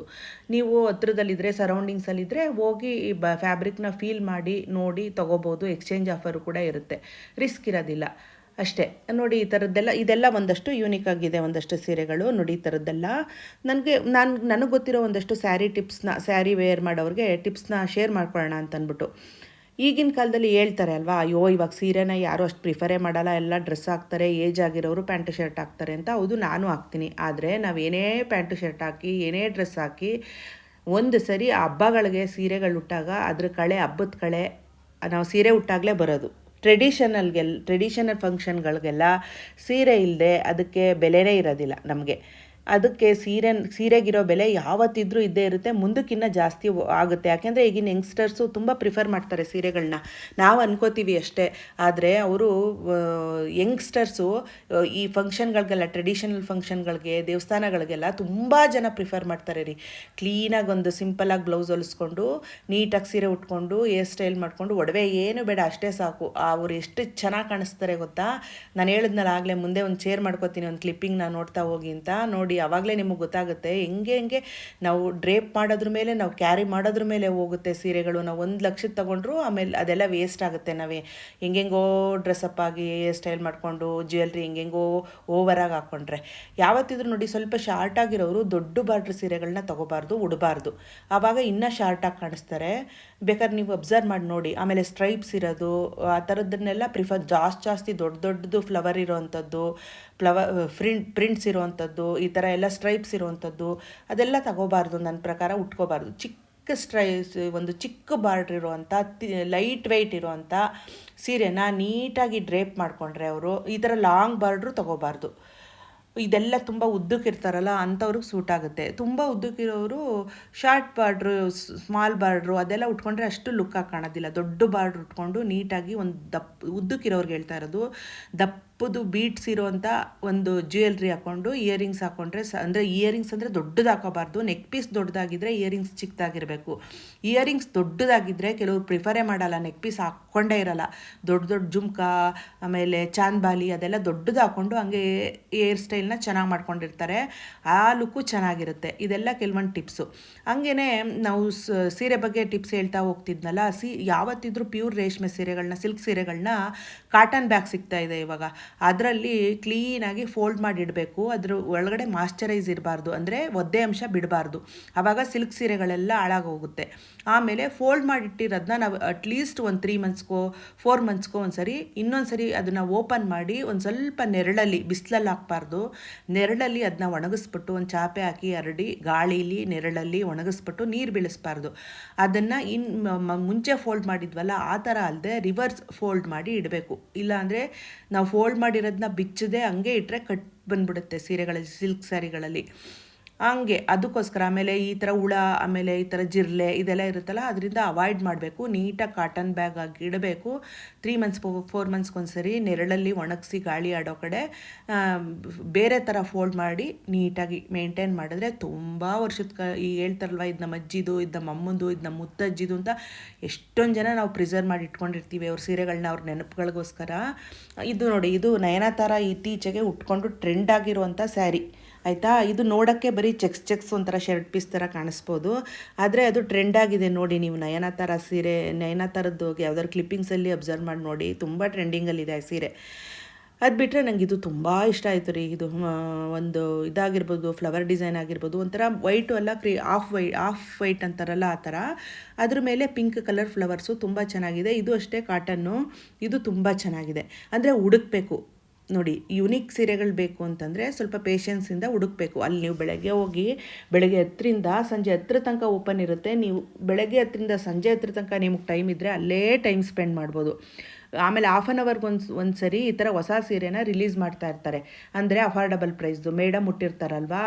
ನೀವು ಹತ್ರದಲ್ಲಿದ್ದರೆ ಸರೌಂಡಿಂಗ್ಸಲ್ಲಿದ್ದರೆ ಹೋಗಿ ಬ ಫ್ಯಾಬ್ರಿಕ್ನ ಫೀಲ್ ಮಾಡಿ, ನೋಡಿ ತೊಗೋಬೋದು. ಎಕ್ಸ್ಚೇಂಜ್ ಆಫರು ಕೂಡ ಇರುತ್ತೆ. ರಿಸ್ಕ್ ಇರೋದಿಲ್ಲ. ಅಷ್ಟೇ. ನೋಡಿ, ಈ ಥರದ್ದೆಲ್ಲ, ಇದೆಲ್ಲ ಒಂದಷ್ಟು ಯೂನಿಕ್ ಆಗಿದೆ, ಒಂದಷ್ಟು ಸೀರೆಗಳು. ನೋಡಿ, ಈ ಥರದ್ದೆಲ್ಲ ನನಗೆ, ನಾನು, ನನಗೆ ಗೊತ್ತಿರೋ ಒಂದಷ್ಟು ಸ್ಯಾರಿ ಟಿಪ್ಸ್ನ ಸ್ಯಾರಿ ವೇರ್ ಮಾಡೋರಿಗೆ ಟಿಪ್ಸ್ನ ಶೇರ್ ಮಾಡ್ಕೊಳ್ಳೋಣ ಅಂತ ಅಂದ್ಬಿಟ್ಟು ಈಗಿನ ಕಾಲದಲ್ಲಿ ಹೇಳ್ತಾರೆ ಅಲ್ವಾ, ಅಯ್ಯೋ, ಇವಾಗ ಸೀರೆನ ಯಾರೂ ಅಷ್ಟು ಪ್ರಿಫರೇ ಮಾಡಲ್ಲ. ಎಲ್ಲ ಡ್ರೆಸ್ ಹಾಕ್ತಾರೆ ಏಜ್ ಆಗಿರೋರು ಪ್ಯಾಂಟು ಶರ್ಟ್ ಹಾಕ್ತಾರೆ ಅಂತ ಹೌದು, ನಾನು ಹಾಕ್ತೀನಿ. ಆದರೆ ನಾವು ಏನೇ ಪ್ಯಾಂಟು ಶರ್ಟ್ ಹಾಕಿ, ಏನೇ ಡ್ರೆಸ್ ಹಾಕಿ, ಒಂದು ಸರಿ ಹಬ್ಬಗಳಿಗೆ ಸೀರೆಗಳು ಉಟ್ಟಾಗ ಅದ್ರ ಕಳೆ ಹಬ್ಬದ ಕಳೆ ನಾವು ಸೀರೆ ಉಟ್ಟಾಗಲೇ ಬರೋದು. ಟ್ರೆಡಿಷನಲ್ಗೆಲ್ ಟ್ರೆಡಿಷನಲ್ ಫಂಕ್ಷನ್ಗಳಿಗೆಲ್ಲ ಸೀರೆ ಇಲ್ಲದೆ ಅದಕ್ಕೆ ಬೆಲೆನೇ ಇರೋದಿಲ್ಲ ನಮಗೆ. ಅದಕ್ಕೆ ಸೀರೆ, ಸೀರೆಗಿರೋ ಬೆಲೆ ಯಾವತ್ತಿದ್ರೂ ಇದ್ದೇ ಇರುತ್ತೆ. ಮುಂದಕ್ಕಿನ್ನ ಜಾಸ್ತಿ ಆಗುತ್ತೆ. ಯಾಕೆಂದರೆ ಈಗಿನ ಯಂಗ್ಸ್ಟರ್ಸು ತುಂಬ ಪ್ರಿಫರ್ ಮಾಡ್ತಾರೆ ಸೀರೆಗಳನ್ನ ನಾವು ಅನ್ಕೋತೀವಿ ಅಷ್ಟೇ. ಆದರೆ ಅವರು ಯಂಗ್ಸ್ಟರ್ಸು ಈ ಫಂಕ್ಷನ್ಗಳಿಗೆಲ್ಲ, ಟ್ರೆಡಿಷನಲ್ ಫಂಕ್ಷನ್ಗಳಿಗೆ, ದೇವಸ್ಥಾನಗಳಿಗೆಲ್ಲ ತುಂಬ ಜನ ಪ್ರಿಫರ್ ಮಾಡ್ತಾರೆ ರೀ. ಕ್ಲೀನಾಗಿ ಒಂದು ಸಿಂಪಲಾಗಿ ಬ್ಲೌಸ್ ಹೊಲಿಸ್ಕೊಂಡು, ನೀಟಾಗಿ ಸೀರೆ ಉಟ್ಕೊಂಡು, ಹೇರ್ ಸ್ಟೈಲ್ ಮಾಡಿಕೊಂಡು, ಒಡವೆ ಏನು ಬೇಡ, ಅಷ್ಟೇ ಸಾಕು. ಅವ್ರು ಎಷ್ಟು ಚೆನ್ನಾಗಿ ಕಾಣಿಸ್ತಾರೆ ಗೊತ್ತಾ? ನಾನು ಹೇಳಿದ್ನಲ್ಲ ಆಗಲೇ ಮುಂದೆ ಒಂದು ಚೇರ್ ಮಾಡ್ಕೋತೀನಿ, ಒಂದು ಕ್ಲಿಪ್ಪಿಂಗ್ ನಾನು ನೋಡ್ತಾ ಹೋಗಿ ಅಂತ. ನೋಡಿ ನೋಡಿ ಆವಾಗಲೇ ನಿಮಗೆ ಗೊತ್ತಾಗುತ್ತೆ, ಹೆಂಗೆ ಹೆಂಗೆ ನಾವು ಡ್ರೇಪ್ ಮಾಡೋದ್ರ ಮೇಲೆ, ನಾವು ಕ್ಯಾರಿ ಮಾಡೋದ್ರ ಮೇಲೆ ಹೋಗುತ್ತೆ ಸೀರೆಗಳು. ನಾವು ಒಂದು ಲಕ್ಷದ ತೊಗೊಂಡ್ರು ಆಮೇಲೆ ಅದೆಲ್ಲ ವೇಸ್ಟ್ ಆಗುತ್ತೆ ನಾವೇ. ಹೆಂಗೆಂಗೋ ಡ್ರೆಸ್ಅಪ್ ಆಗಿ ಸ್ಟೈಲ್ ಮಾಡಿಕೊಂಡು ಜ್ಯುವೆಲ್ರಿ ಹೆಂಗೆಂಗೋ ಓವರಾಗಿ ಹಾಕ್ಕೊಂಡ್ರೆ ಯಾವತ್ತಿದ್ರು ನೋಡಿ, ಸ್ವಲ್ಪ ಶಾರ್ಟ್ ಆಗಿರೋರು ದೊಡ್ಡ ಬಾರ್ಡ್ರ್ ಸೀರೆಗಳನ್ನ ತೊಗೋಬಾರ್ದು, ಉಡಬಾರ್ದು. ಆವಾಗ ಇನ್ನೂ ಶಾರ್ಟಾಗಿ ಕಾಣಿಸ್ತಾರೆ. ಬೇಕಾದ್ರೆ ನೀವು ಅಬ್ಸರ್ವ್ ಮಾಡಿ ನೋಡಿ. ಆಮೇಲೆ ಸ್ಟ್ರೈಪ್ಸ್ ಇರೋದು, ಆ ಥರದ್ದನ್ನೆಲ್ಲ ಪ್ರಿಫರ್ ಜಾಸ್ತಿ ಜಾಸ್ತಿ ದೊಡ್ಡ ದೊಡ್ಡದು ಫ್ಲವರ್ ಇರೋವಂಥದ್ದು ಫ್ಲವರ್ ಪ್ರಿಂಟ್ ಪ್ರಿಂಟ್ಸ್ ಇರೋವಂಥದ್ದು ಈ ಥರ ಎಲ್ಲ ಸ್ಟ್ರೈಪ್ಸ್ ಇರುವಂಥದ್ದು, ಅದೆಲ್ಲ ತಗೋಬಾರ್ದು ನನ್ನ ಪ್ರಕಾರ ಉಟ್ಕೋಬಾರ್ದು. ಚಿಕ್ಕ ಸ್ಟ್ರೈಸ್ ಒಂದು ಚಿಕ್ಕ ಬಾರ್ಡ್ರ್ ಇರುವಂಥ ಲೈಟ್ ವೆಯ್ಟ್ ಇರುವಂಥ ಸೀರೆನ ನೀಟಾಗಿ ಡ್ರೇಪ್ ಮಾಡಿಕೊಂಡ್ರೆ ಅವರು ಈ ಥರ ಲಾಂಗ್ ಬಾರ್ಡ್ರು ತಗೋಬಾರ್ದು. ಇದೆಲ್ಲ ತುಂಬ ಉದ್ದಕ್ಕಿರ್ತಾರಲ್ಲ ಅಂಥವ್ರಿಗೆ ಸೂಟ್ ಆಗುತ್ತೆ. ತುಂಬ ಉದ್ದಕ್ಕಿರೋರು ಶಾರ್ಟ್ ಬಾರ್ಡ್ರು ಸ್ಮಾಲ್ ಬಾರ್ಡ್ರು ಅದೆಲ್ಲ ಉಟ್ಕೊಂಡ್ರೆ ಅಷ್ಟು ಲುಕ್ಕಾಗಿ ಕಾಣೋದಿಲ್ಲ. ದೊಡ್ಡ ಬಾರ್ಡ್ರ್ ಉಟ್ಕೊಂಡು ನೀಟಾಗಿ ಒಂದು ದಪ್ಪ ಉದ್ದಕ್ಕಿರೋರ್ಗೆ ಹೇಳ್ತಾ ಇರೋದು ದಪ್ಪ ದಪ್ಪದು ಬೀಟ್ಸ್ ಇರೋವಂಥ ಒಂದು ಜ್ಯುವೆಲ್ರಿ ಹಾಕ್ಕೊಂಡು ಇಯರಿಂಗ್ಸ್ ಹಾಕ್ಕೊಂಡ್ರೆ ಸ ಅಂದರೆ ಇಯರಿಂಗ್ಸ್ ಅಂದರೆ ದೊಡ್ಡದು ಹಾಕೋಬಾರ್ದು. ನೆಕ್ ಪೀಸ್ ದೊಡ್ಡದಾಗಿದ್ದರೆ ಇಯರಿಂಗ್ಸ್ ಚಿಕ್ಕದಾಗಿರಬೇಕು. ಇಯರಿಂಗ್ಸ್ ದೊಡ್ಡದಾಗಿದ್ದರೆ ಕೆಲವರು ಪ್ರಿಫರೇ ಮಾಡಲ್ಲ. ನೆಕ್ ಪೀಸ್ ಹಾಕ್ಕೊಂಡೇ ಇರಲ್ಲ. ದೊಡ್ಡ ದೊಡ್ಡ ಜುಮ್ಕಾ, ಆಮೇಲೆ ಚಾಂದ್ಬಾಲಿ ಅದೆಲ್ಲ ದೊಡ್ಡದು ಹಾಕ್ಕೊಂಡು ಹಂಗೆ ಏರ್ ಸ್ಟೈಲ್ನ ಚೆನ್ನಾಗಿ ಮಾಡ್ಕೊಂಡಿರ್ತಾರೆ. ಆ ಲುಕ್ಕು ಚೆನ್ನಾಗಿರುತ್ತೆ. ಇದೆಲ್ಲ ಕೆಲವೊಂದು ಟಿಪ್ಸು ಹಂಗೇ ನಾವು ಸೀರೆ ಬಗ್ಗೆ ಟಿಪ್ಸ್ ಹೇಳ್ತಾ ಹೋಗ್ತಿದ್ನಲ್ಲ. ಸಿ ಯಾವತ್ತಿದ್ರೂ ಪ್ಯೂರ್ ರೇಷ್ಮೆ ಸೀರೆಗಳನ್ನ ಸಿಲ್ಕ್ ಸೀರೆಗಳನ್ನ ಕಾಟನ್ ಬ್ಯಾಗ್ ಸಿಗ್ತಾ ಇದೆ ಇವಾಗ. ಅದರಲ್ಲಿ ಕ್ಲೀನಾಗಿ ಫೋಲ್ಡ್ ಮಾಡಿ ಇಡಬೇಕು ಅದ್ರ ಒಳಗಡೆ ಮಾಶ್ಚರೈಸ್ ಇರಬಾರ್ದು. ಅಂದರೆ ಒದ್ದೆ ಅಂಶ ಬಿಡಬಾರ್ದು. ಆವಾಗ ಸಿಲ್ಕ್ ಸೀರೆಗಳೆಲ್ಲ ಹಾಳಾಗೋಗುತ್ತೆ. ಆಮೇಲೆ ಫೋಲ್ಡ್ ಮಾಡಿಟ್ಟಿರೋದನ್ನ ನಾವು ಅಟ್ಲೀಸ್ಟ್ ಒಂದು ತ್ರೀ ಮಂತ್ಸ್ಗೋ ಫೋರ್ ಮಂತ್ಸ್ಗೋ ಒಂದು ಸರಿ ಇನ್ನೊಂದು ಸರಿ ಅದನ್ನು ಓಪನ್ ಮಾಡಿ ಒಂದು ಸ್ವಲ್ಪ ನೆರಳಲ್ಲಿ, ಬಿಸಿಲಲ್ಲಿ ಹಾಕ್ಬಾರ್ದು. ನೆರಳಲ್ಲಿ ಅದನ್ನ ಒಣಗಿಸ್ಬಿಟ್ಟು ಒಂದು ಚಾಪೆ ಹಾಕಿ ಹರಡಿ ಗಾಳಿಲಿ, ನೆರಳಲ್ಲಿ ಒಣಗಿಸ್ಬಿಟ್ಟು ನೀರು ಬೀಳಿಸ್ಬಾರ್ದು. ಅದನ್ನು ಇನ್ ಮುಂಚೆ ಫೋಲ್ಡ್ ಮಾಡಿದ್ವಲ್ಲ, ಆ ಥರ ಅಲ್ಲದೆ ರಿವರ್ಸ್ ಫೋಲ್ಡ್ ಮಾಡಿ ಇಡಬೇಕು. ಇಲ್ಲಾಂದರೆ ನಾವು ಫೋಲ್ಡ್ ಮಾಡಿರೋದನ್ನ ಬಿಚ್ಚದೆ ಹಂಗೆ ಇಟ್ಟರೆ ಕಟ್ ಬಂದ್ಬಿಡುತ್ತೆ ಸೀರೆಗಳಲ್ಲಿ ಸಿಲ್ಕ್ ಸ್ಯಾರಿಗಳಲ್ಲಿ ಹಂಗೆ ಅದಕ್ಕೋಸ್ಕರ ಆಮೇಲೆ ಈ ಥರ ಹುಳ, ಆಮೇಲೆ ಈ ಥರ ಜಿರ್ಲೆ ಇದೆಲ್ಲ ಇರುತ್ತಲ್ಲ, ಅದರಿಂದ ಅವಾಯ್ಡ್ ಮಾಡಬೇಕು. ನೀಟಾಗಿ ಕಾಟನ್ ಬ್ಯಾಗ್ ಆಗಿ ಇಡಬೇಕು. ತ್ರೀ ಮಂತ್ಸ್ ಫೋರ್ ಮಂತ್ಸ್ಗೊಂದ್ಸರಿ ನೆರಳಲ್ಲಿ ಒಣಗಿಸಿ ಗಾಳಿ ಆಡೋ ಕಡೆ ಬೇರೆ ಥರ ಫೋಲ್ಡ್ ಮಾಡಿ ನೀಟಾಗಿ ಮೇಂಟೈನ್ ಮಾಡಿದ್ರೆ ತುಂಬ ವರ್ಷದ ಕ, ಈ ಹೇಳ್ತಾರಲ್ವ ಇದು ನಮ್ಮ ಅಜ್ಜಿದು, ಇದು ನಮ್ಮ ಅಮ್ಮಂದು, ಇದು ನಮ್ಮ ಮುತ್ತಜ್ಜಿದು ಅಂತ ಎಷ್ಟೊಂದು ಜನ ನಾವು ಪ್ರಿಸರ್ವ್ ಮಾಡಿ ಇಟ್ಕೊಂಡಿರ್ತೀವಿ ಅವ್ರ ಸೀರೆಗಳನ್ನ ಅವ್ರ ನೆನಪುಗಳಿಗೋಸ್ಕರ. ಇದು ನೋಡಿ, ಇದು ನಯನತಾರ ಇತ್ತೀಚೆಗೆ ಉಟ್ಕೊಂಡು ಟ್ರೆಂಡ್ ಆಗಿರುವಂಥ ಸ್ಯಾರಿ ಆಯಿತಾ? ಇದು ನೋಡೋಕ್ಕೆ ಬರೀ ಚೆಕ್ಸ್ ಚೆಕ್ಸ್ ಒಂಥರ ಶರ್ಟ್ ಪೀಸ್ ಥರ ಕಾಣಿಸ್ಬೋದು. ಆದರೆ ಅದು ಟ್ರೆಂಡ್ ಆಗಿದೆ ನೋಡಿ ನೀವು ನಯನತಾರ ಸೀರೆ, ನಯನತಾರದ್ದು ಯಾವ್ದಾದ್ರು ಕ್ಲಿಪ್ಪಿಂಗ್ಸಲ್ಲಿ ಅಬ್ಸರ್ವ್ ಮಾಡಿ ನೋಡಿ, ತುಂಬ ಟ್ರೆಂಡಿಂಗಲ್ಲಿದೆ ಆ ಸೀರೆ. ಅದು ಬಿಟ್ಟರೆ ನನಗೆ ಇದು ತುಂಬ ಇಷ್ಟ ಆಯಿತು ರೀ. ಇದು ಒಂದು ಇದಾಗಿರ್ಬೋದು ಫ್ಲವರ್ ಡಿಸೈನ್ ಆಗಿರ್ಬೋದು, ಒಂಥರ ವೈಟು ಅಲ್ಲ ಕ್ರಿ ಆಫ್ ವೈ ಆಫ್ ವೈಟ್ ಅಂತಾರಲ್ಲ ಆ ಥರ. ಅದ್ರ ಮೇಲೆ ಪಿಂಕ್ ಕಲರ್ ಫ್ಲವರ್ಸು ತುಂಬ ಚೆನ್ನಾಗಿದೆ. ಇದು ಅಷ್ಟೇ ಕಾಟನ್ನು ಇದು ತುಂಬ ಚೆನ್ನಾಗಿದೆ. ಅಂದರೆ ಹುಡುಕ್ಬೇಕು. ನೋಡಿ ಯುನೀಕ್ ಸೀರೆಗಳು ಬೇಕು ಅಂತಂದರೆ ಸ್ವಲ್ಪ ಪೇಷನ್ಸಿಂದ ಹುಡುಕ್ಬೇಕು. ಅಲ್ಲಿ ನೀವು ಬೆಳಗ್ಗೆ ಹೋಗಿ, ಬೆಳಗ್ಗೆ ಹತ್ತರಿಂದ ಸಂಜೆ ಹತ್ತರ ತನಕ ಓಪನ್ ಇರುತ್ತೆ. ನೀವು ಬೆಳಗ್ಗೆ ಹತ್ತರಿಂದ ಸಂಜೆ ಹತ್ತರ ತನಕ ನಿಮಗೆ ಟೈಮ್ ಇದ್ದರೆ ಅಲ್ಲೇ ಟೈಮ್ ಸ್ಪೆಂಡ್ ಮಾಡ್ಬೋದು. ಆಮೇಲೆ ಹಾಫ್ ಆನ್ ಅವರ್ಗೆ ಒಂದು ಒಂದು ಸರಿ ಈ ಥರ ಹೊಸ ಸೀರೆನ ರಿಲೀಸ್ ಮಾಡ್ತಾ ಇರ್ತಾರೆ. ಅಂದರೆ ಅಫೋರ್ಡಬಲ್ ಪ್ರೈಸ್ದು ಮೇಡಮ್ ಮುಟ್ಟಿರ್ತಾರಲ್ವಾ?